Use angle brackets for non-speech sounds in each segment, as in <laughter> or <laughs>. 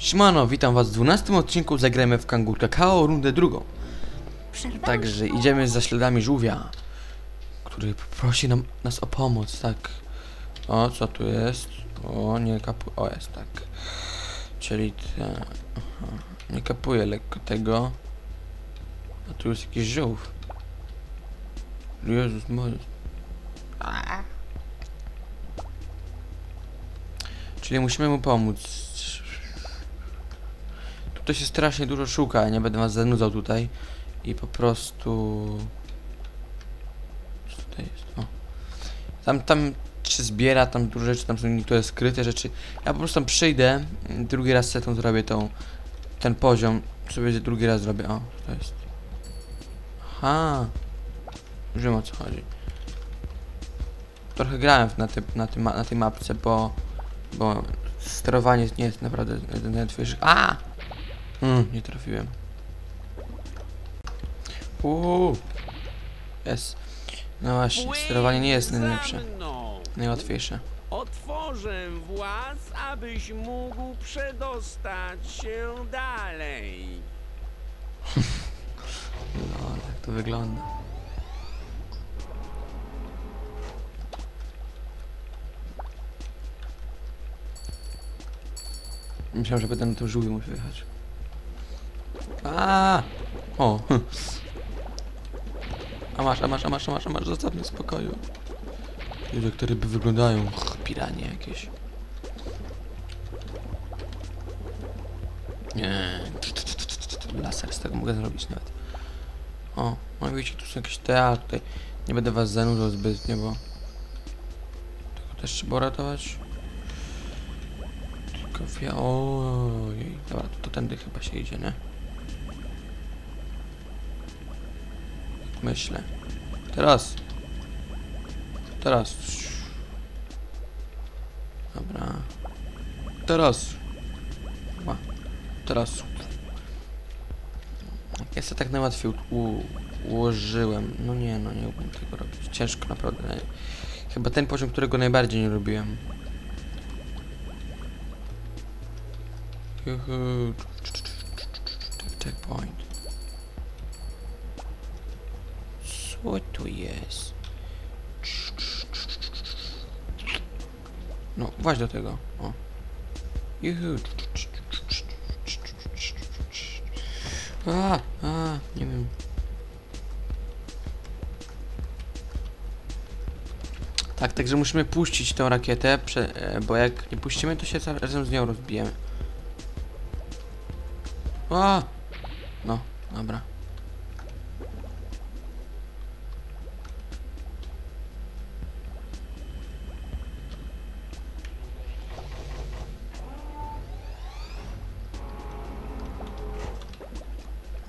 Siemano, witam was w 12 odcinku Zagrajmy w Kangur Kakao, rundę drugą. Także idziemy za śladami żółwia, który prosi nam, nas o pomoc, tak. O, co tu jest? O, nie kapu... O, jest, tak. Czyli te... Aha. Nie kapuję lekko tego. A tu jest jakiś żółw. Jezus. A. Czyli musimy mu pomóc. Tutaj się strasznie dużo szuka, nie będę was zanudzał tutaj. I po prostu... Co tutaj jest? O. Tam, tam się zbiera, tam dużo rzeczy, tam są niektóre skryte rzeczy. Ja po prostu tam przyjdę, drugi raz setą zrobię tą, ten poziom. Sobie drugi raz zrobię. O, to jest. Aha. Już wiem o co chodzi. Trochę grałem na, ty, na, tym, na tej mapce, bo, bo sterowanie nie jest naprawdę najłatwiejsze. A! Mm, nie trafiłem. Uuu. Jest. No właśnie, sterowanie nie jest najlepsze, najłatwiejsze. Otworzę właz, abyś mógł przedostać się dalej. <laughs> No, tak to wygląda. Myślałem, że będę na tym żółwiu musiał jechać. A! O! <laughs> A masz, a masz, a masz, a masz, a masz, zostaw mnie w spokoju. Jezu, jak te ryby wyglądają. Ch, Piranie jakieś. Nie. Laser z tego mogę zrobić nawet. O, no wiecie, tu są jakieś te, a tutaj nie będę was zanudzał zbytnio, bo tego też trzeba ratować. Tylko wie, ojej, dobra, to, to tędy chyba się idzie, nie? Myślę. Teraz. Teraz. Dobra. Teraz. Chyba. Teraz. Ja sobie tak najłatwiej ułożyłem. No nie, no nie umiem tego robić. Ciężko naprawdę. Chyba ten poziom, którego najbardziej nie lubiłem. Checkpoint. Co tu jest? No, właśnie do tego. O. Juhu. A, a, nie wiem. Tak, także musimy puścić tą rakietę, e, bo jak nie puścimy, to się razem z nią rozbijemy. A! No, dobra.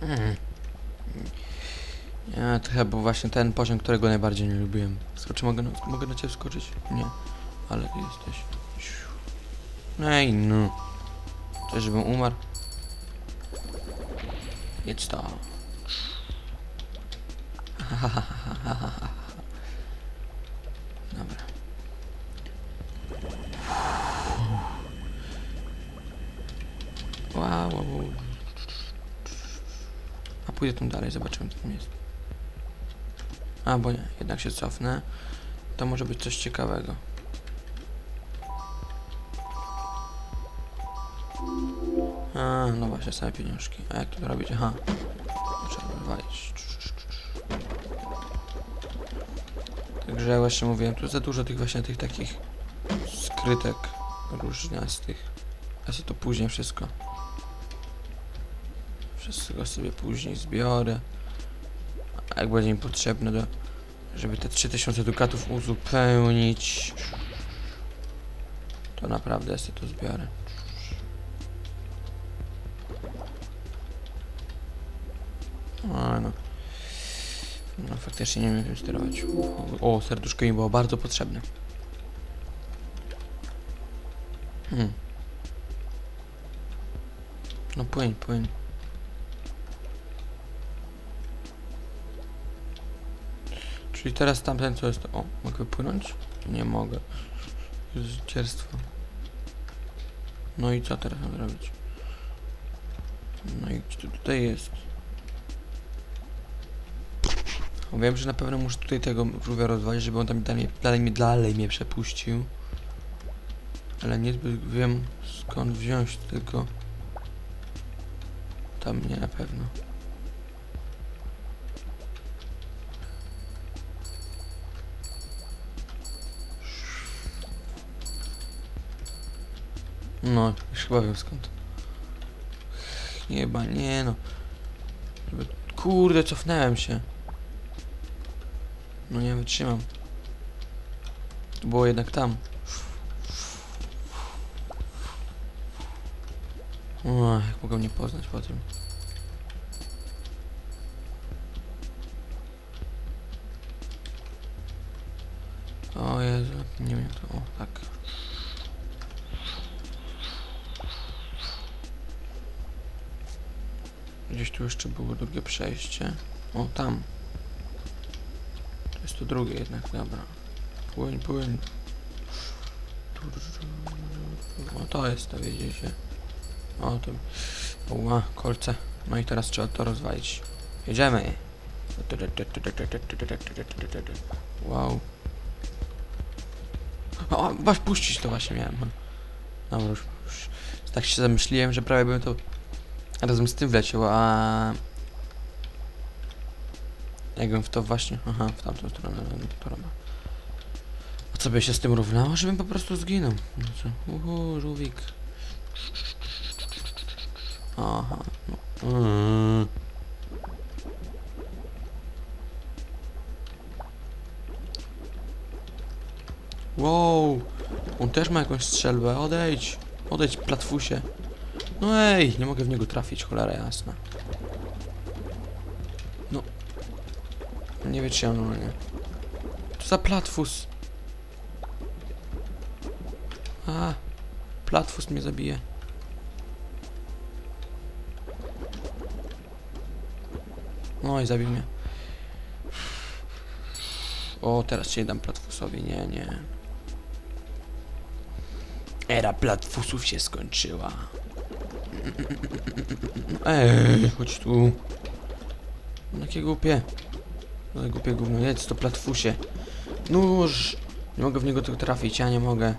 Mm. Ja, to chyba był właśnie ten poziom, którego najbardziej nie lubiłem. Skoczy, mogę, na- mogę na ciebie skoczyć? Nie. Ale jesteś. Ej, no. Chcesz, żebym umarł? Jedź to. Dobra. Wow, wow, wow. A pójdę tam dalej, zobaczymy co tam jest. A, bo nie, jednak się cofnę. To może być coś ciekawego. A, no właśnie, same pieniążki. A jak to robić? Aha. Trzeba wywalić. Także właśnie mówiłem, tu za dużo tych właśnie tych takich skrytek różniastych. Ja sobie to później wszystko. Wszystko sobie później zbiorę. A jak będzie mi potrzebne do... Żeby te 3000 dukatów uzupełnić... To naprawdę ja sobie to zbiorę. A no. No faktycznie nie wiem jak tym sterować. O, serduszko mi było bardzo potrzebne. Hmm. No płyń, płyń. Czyli teraz tamten co jest? O, mogę płynąć? Nie mogę. Zdzierstwo. No i co teraz mam zrobić? No i gdzie tutaj jest? O, Wiem, że na pewno muszę tutaj tego żółwia rozwalić, żeby on tam dalej, dalej, mnie, dalej mnie przepuścił. Ale niezbyt wiem skąd wziąć tylko. Tam nie na pewno. No, już chyba wiem skąd. Chyba nie no. Kurde, cofnąłem się. No nie wytrzymam. To było jednak tam. O, jak mogą mnie poznać po tym. O Jezu, nie wiem to. O, tak. Gdzieś tu jeszcze było drugie przejście. O, tam. To jest to drugie jednak, dobra. Płyń, płyń. O, to jest to, widzicie. O, to... Ła, kolce. No i teraz trzeba to rozwalić. Jedziemy. Wow. O, masz puścić to właśnie miałem. Dobra, już, już tak się zamyśliłem, że prawie bym to razem z tym wleciał, a... Jakbym w to właśnie... Aha, w tamtą stronę, no to. A co by się z tym równało? Żebym po prostu zginął. No? Uhu, żółwik. Aha, no. Mm. Wow, on też ma jakąś strzelbę, odejdź, odejdź platfusie. No ej, nie mogę w niego trafić, cholera jasna. No. Nie wytrzymam normalnie. To za platfus. A, platfus mnie zabije. No i zabił mnie. O, teraz się nie dam platfusowi, nie, nie. Era platfusów się skończyła. Ej, chodź tu. Jakie głupie. Ale głupie gówno, jedz to platfusie. Nóż! Nie mogę w niego tylko trafić, ja nie mogę.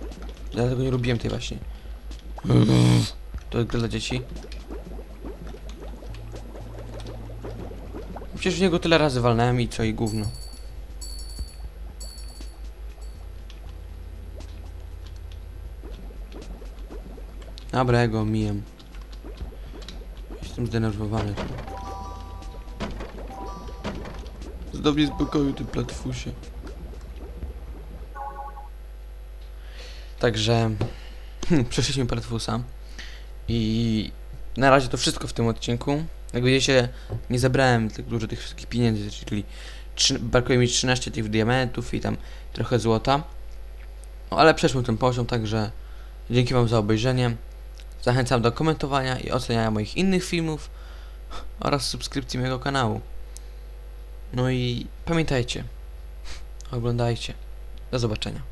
Dlatego nie lubiłem tej właśnie. To jest dla dzieci. Przecież w niego tyle razy walnąłem i co i gówno. Dobra, ja go omijam. Jestem zdenerwowany. Zdobnie spokoju, ty platfusie. Także... Hmm, przeszliśmy platfusa. I... Na razie to wszystko w tym odcinku. Jak widzicie, nie zebrałem tak dużo tych wszystkich pieniędzy, czyli trzy, brakuje mi 13 tych diamentów i tam trochę złota. No ale przeszłem ten poziom, także dzięki Wam za obejrzenie. Zachęcam do komentowania i oceniania moich innych filmów oraz subskrypcji mojego kanału. No i pamiętajcie, oglądajcie. Do zobaczenia.